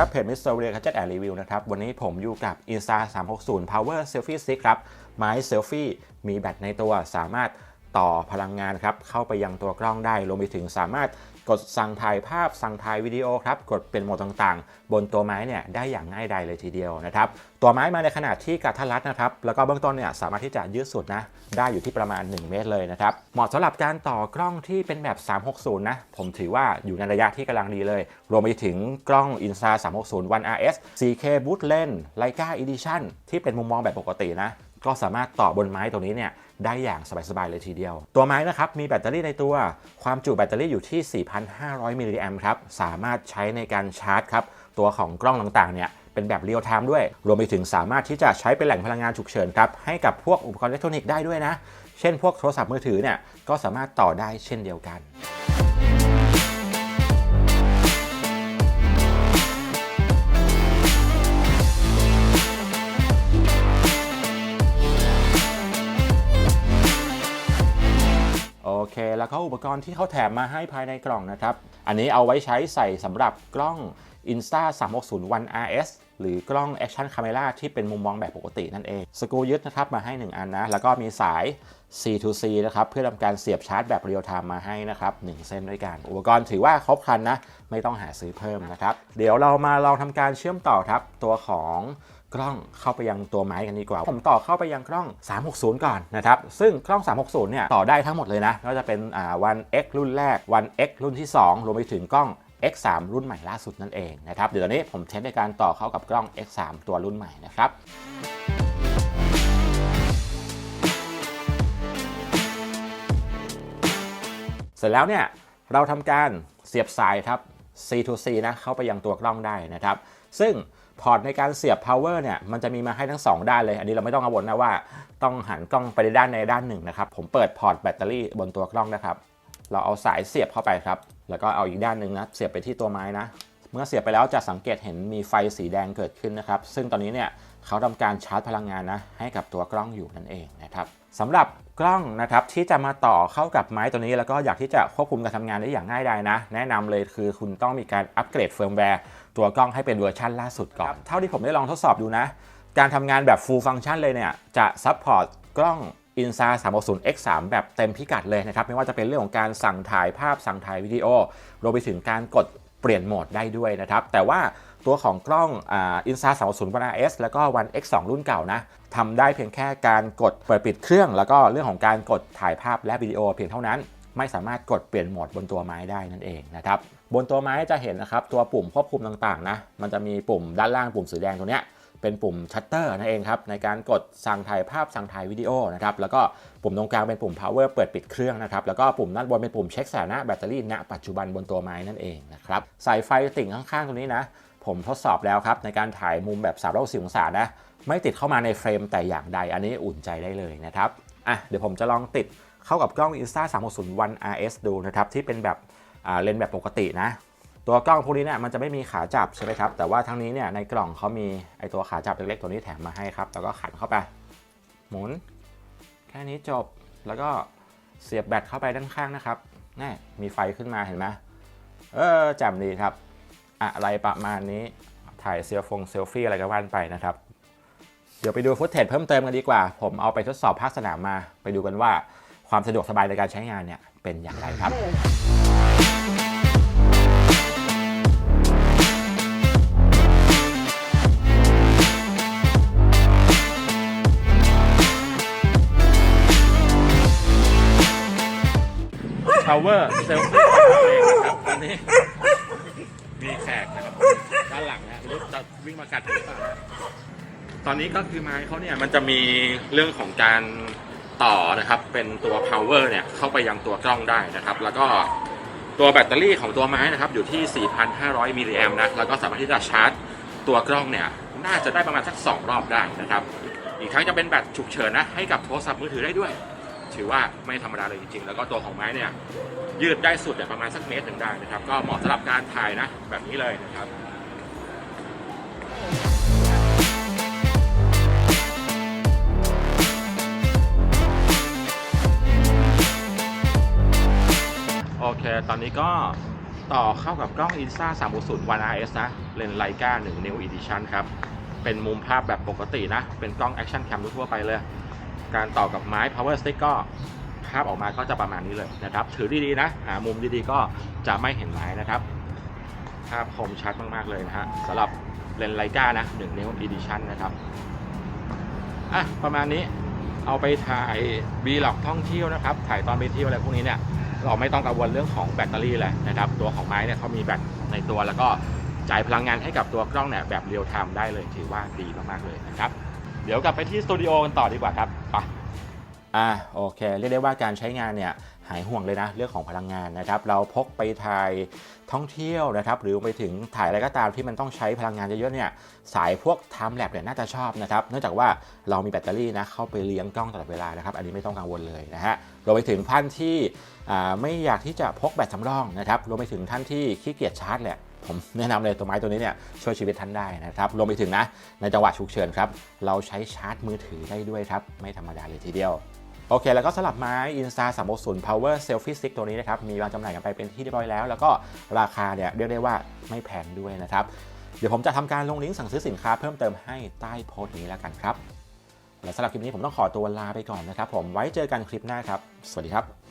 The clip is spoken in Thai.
ครับ เพจ Mr. r e a c a d g e t and Review นะครับ วันนี้ผมอยู่กับ Insta 360 Power Selfie Stick ครับ ไม้เซลฟี่มีแบตในตัวสามารถต่อพลังงานครับ เข้าไปยังตัวกล้องได้รวมไปถึงสามารถ กดสั่งถ่ายภาพสั่งถ่ายวิดีโอครับ กดเป็นโหมดต่างๆ บนตัวไม้เนี่ยได้อย่างง่ายดายเลยทีเดียวนะครับ ตัวไม้มาในขนาดที่กระทัดรัดนะครับ แล้วก็เบื้องต้นเนี่ยสามารถที่จะยืดสุดนะ ได้อยู่ที่ประมาณ 1 เมตรเลยนะครับ เหมาะสำหรับการต่อกล้องที่เป็นแบบ 360 นะ ผมถือว่าอยู่ในระยะที่กำลังดีเลย รวมไปถึงกล้อง Insta 360 One RS 4K Boot Lens Leica Edition ที่เป็นมุมมองแบบปกตินะ ก็สามารถต่อบนไม้ตัวนี้เนี่ย ได้อย่างสบายๆเลยทีเดียว ตัวไม้นะครับมีแบตเตอรี่ในตัว ความจุแบตเตอรี่อยู่ที่ 4,500 มิลลิแอมครับ สามารถใช้ในการชาร์จครับ ตัวของกล้องต่างๆเนี่ยเป็นแบบเรียลไทม์ด้วย รวมไปถึงสามารถที่จะใช้เป็นแหล่งพลังงานฉุกเฉินครับ ให้กับพวกอุปกรณ์อิเล็กทรอนิกส์ได้ด้วยนะ เช่นพวกโทรศัพท์มือถือเนี่ยก็สามารถต่อได้เช่นเดียวกัน แล้วก็อุปกรณ์ที่เขาแถมมาให้ภายในกล่องนะครับ อันนี้เอาไว้ใช้ใส่สำหรับกล้อง Insta 360 One RS หรือกล้อง Action Camera ที่เป็นมุมมองแบบปกตินั่นเองสกูยึดนะครับมาให้ 1 อันนะ แล้วก็มีสาย C to C นะครับเพื่อทำการเสียบชาร์จแบบเรียลไทม์มาให้นะครับ1เส้นด้วยกัน อุปกรณ์ถือว่าครบครันนะ ไม่ต้องหาซื้อเพิ่มนะครับ เดี๋ยวเรามาลองทำการเชื่อมต่อครับตัวของกล้องเข้าไปยังตัวไม้กันดีกว่า ผมต่อเข้าไปยังกล้อง 360 ก่อนนะครับ ซึ่งกล้อง 360 เนี่ย ต่อได้ทั้งหมดเลยนะไม่ว่าจะเป็นอ่า One X รุ่นแรก One X รุ่นที่ 2 รวมไปถึงกล้อง X3 รุ่นใหม่ล่าสุดนั่นเองนะครับเดี๋ยวตอนนี้ผมเทสในการต่อเข้ากับกล้อง X3 ตัวรุ่นใหม่นะครับเสร็จแล้วเนี่ยเราทำการเสียบสายครับ C to C นะเข้าไปยังตัวกล้องได้นะครับ ซึ่งพอร์ตในการเสียบ power เนี่ยมันจะมีมาให้ทั้ง 2 ด้านเลย อันนี้เราไม่ต้องกังวลนะว่าต้องหันกล้องไปในด้านในด้านหนึ่งนะครับ ผมเปิดพอร์ตแบตเตอรี่บนตัวกล้องนะครับ เราเอาสายเสียบเข้าไปครับ แล้วก็เอาอีกด้านหนึ่งนะเสียบไปที่ตัวไม้นะ เมื่อเสียบไปแล้วจะสังเกตเห็นมีไฟสีแดงเกิดขึ้นนะครับ ซึ่งตอนนี้เนี่ยเขาทำการชาร์จพลังงานนะให้กับตัวกล้องอยู่นั่นเองนะครับสำหรับกล้องนะครับที่จะมาต่อเข้ากับไม้ตัวนี้ แล้วก็อยากที่จะควบคุมการทำงานได้อย่างง่ายดายนะ แนะนำเลยคือคุณต้องมีการอัปเกรดเฟิร์มแวร์ตัวกล้องให้เป็นเวอร์ชันล่าสุดก่อน เท่าที่ผมได้ลองทดสอบดูนะ การทำงานแบบ full function เลยเนี่ยจะซัพพอร์ตกล้อง Insta 360 X3 แบบเต็มพิกัดเลยนะครับ ไม่ว่าจะเป็นเรื่องของการสั่งถ่ายภาพสั่งถ่ายวิดีโอ รวมไปถึงการกดเปลี่ยนโหมดได้ด้วยนะครับ แต่ว่าตัวของกล้องอ่า Insta 360 One RS แล้วก็ One X2 รุ่นเก่านะทำได้เพียงแค่การกดเปิดปิดเครื่อง แล้วก็เรื่องของการกดถ่ายภาพและวิดีโอเพียงเท่านั้นไม่สามารถกดเปลี่ยนโหมดบนตัวไม้ได้นั่นเองนะครับบนตัวไม้จะเห็นนะครับตัวปุ่มควบคุมต่างๆนะมันจะมีปุ่มด้านล่างปุ่มสีแดงตัวเนี้ย เป็นปุ่มชัตเตอร์นั่นเองครับในการกดสั่งถ่ายภาพสั่งถ่ายวิดีโอนะครับแล้วก็ปุ่มตรงกลางเป็นปุ่ม power เปิดปิดเครื่องนะครับแล้วก็ปุ่มด้านบนเป็นปุ่มเช็คสถานะแบตเตอรี่ณปัจจุบันบนตัวไม้นั่นเองนะครับสายไฟติ่งข้างๆตรงนี้นะ ผมทดสอบแล้วครับในการถ่ายมุมแบบ360องศานะไม่ติดเข้ามาในเฟรมแต่อย่างใดอันนี้อุ่นใจได้เลยนะครับอะเดี๋ยวผมจะลองติดเข้ากับกล้อง Insta 360 One RS ดูนะครับที่เป็นแบบเลนส์แบบปกตินะ ตัวกล้องพวกนี้เนี่ยมันจะไม่มีขาจับใช่ไหมครับ แต่ว่าทั้งนี้เนี่ยในกล่องเขามีไอตัวขาจับเล็กๆตัวนี้แถมมาให้ครับ แล้วก็ขันเข้าไป หมุน แค่นี้จบ แล้วก็เสียบแบตเข้าไปด้านข้างนะครับนี่มีไฟขึ้นมาเห็นไหมเออจ่มดีครับ อะไรประมาณนี้ ถ่ายเซลฟงเซลฟี่อะไรก็ว่านไปนะครับ เดี๋ยวไปดูฟุตเทจเพิ่มเติมกันดีกว่า ผมเอาไปทดสอบภาคสนามมา ไปดูกันว่าความสะดวกสบายในการใช้งานเนี่ยเป็นอย่างไรครับ power selfie เองนะครับตอนนี้มีแขกนะครับด้านหลังนะไม่รู้จะวิ่งมากัดหรือเปล่าตอนนี้ก็คือไม้เขาเนี่ยมันจะมีเรื่องของการต่อนะครับ เป็นตัว power เนี่ยเข้าไปยังตัวกล้องได้นะครับ แล้วก็ตัวแบตเตอรี่ของตัวไม้นะครับ อยู่ที่ 4,500 มิลลิแอมป์นะแล้วก็สามารถที่จะชาร์จตัวกล้องเนี่ยน่าจะได้ประมาณสัก 2 รอบได้นะครับ อีกทั้งจะเป็นแบตฉุกเฉินนะให้กับโทรศัพท์มือถือได้ด้วย ถือว่าไม่ธรรมดาเลยจริงๆ แล้วก็ตัวของไม้เนี่ยยืดได้สุดเนี่ยประมาณสักเมตรหนึ่งได้นะครับ ก็เหมาะสำหรับการถ่ายนะแบบนี้เลยนะครับโอเค ตอนนี้ก็ต่อเข้ากับกล้อง Insta 360 One RS นะ เลนส์ไลกา1 New Edition ครับ เป็นมุมภาพแบบปกตินะ เป็นกล้อง Action Cam ทั่วไปเลย การต่อกับไม้ Power Stick ก็ภาพออกมาก็จะประมาณนี้เลยนะครับ ถือดีๆนะ หามุมดีๆก็จะไม่เห็นไม้นะครับ ภาพคมชัดมากๆเลยนะฮะสำหรับเลนส์ไลกานะ1 New Edition นะครับอะประมาณนี้เอาไปถ่ายวีล็อกท่องเที่ยวนะครับ ถ่ายตอนไปเที่ยวอะไรพวกนี้เนี่ยเราไม่ต้องกังวลเรื่องของแบตเตอรี่เลยนะครับ ตัวของไม้เนี่ยเขามีแบตในตัวแล้วก็จ่ายพลังงานให้กับตัวกล้องเนี่ยแบบเรียลไทม์ได้เลยถือว่าดีมากๆเลยนะครับ เดี๋ยวกลับไปที่สตูดิโอกันต่อดีกว่าครับ อ่าโอเค เรียกได้ว่าการใช้งานเนี่ยหายห่วงเลยนะ เรื่องของพลังงานนะครับ เราพกไปถ่ายท่องเที่ยวนะครับ หรือไปถึงถ่ายอะไรก็ตามที่มันต้องใช้พลังงานเยอะๆเนี่ยสายพวก Time Lab เนี่ยน่าจะชอบนะครับ เนื่องจากว่าเรามีแบตเตอรี่นะเข้าไปเลี้ยงกล้องตลอดเวลานะครับ อันนี้ไม่ต้องกังวลเลยนะฮะรวมไปถึงท่านที่ไม่อยากที่จะพกแบตสำรองนะครับรวมไปถึงท่านที่ขี้เกียจชาร์จแหละผมแนะนำเลยตัวไม้ตัวนี้เนี่ยช่วยชีวิตท่านได้นะครับรวมไปถึงนะในจังหวะฉุกเฉินครับเราใช้ชาร์จมือถือได้ด้วยครับไม่ธรรมดาเลยทีเดียว โอเค แล้วก็สลับไม้ Insta 360 Power Selfie Stick ตัวนี้นะครับ มีวางจำหน่ายกันไปเป็นที่เรียบร้อยแล้ว แล้วก็ราคาเนี่ยเรียกได้ว่าไม่แพงด้วยนะครับ เดี๋ยวผมจะทำการลงลิงก์สั่งซื้อสินค้าเพิ่มเติมให้ใต้โพสต์นี้แล้วกันครับ และสำหรับคลิปนี้ผมต้องขอตัวลาไปก่อนนะครับผม ไว้เจอกันคลิปหน้าครับ สวัสดีครับ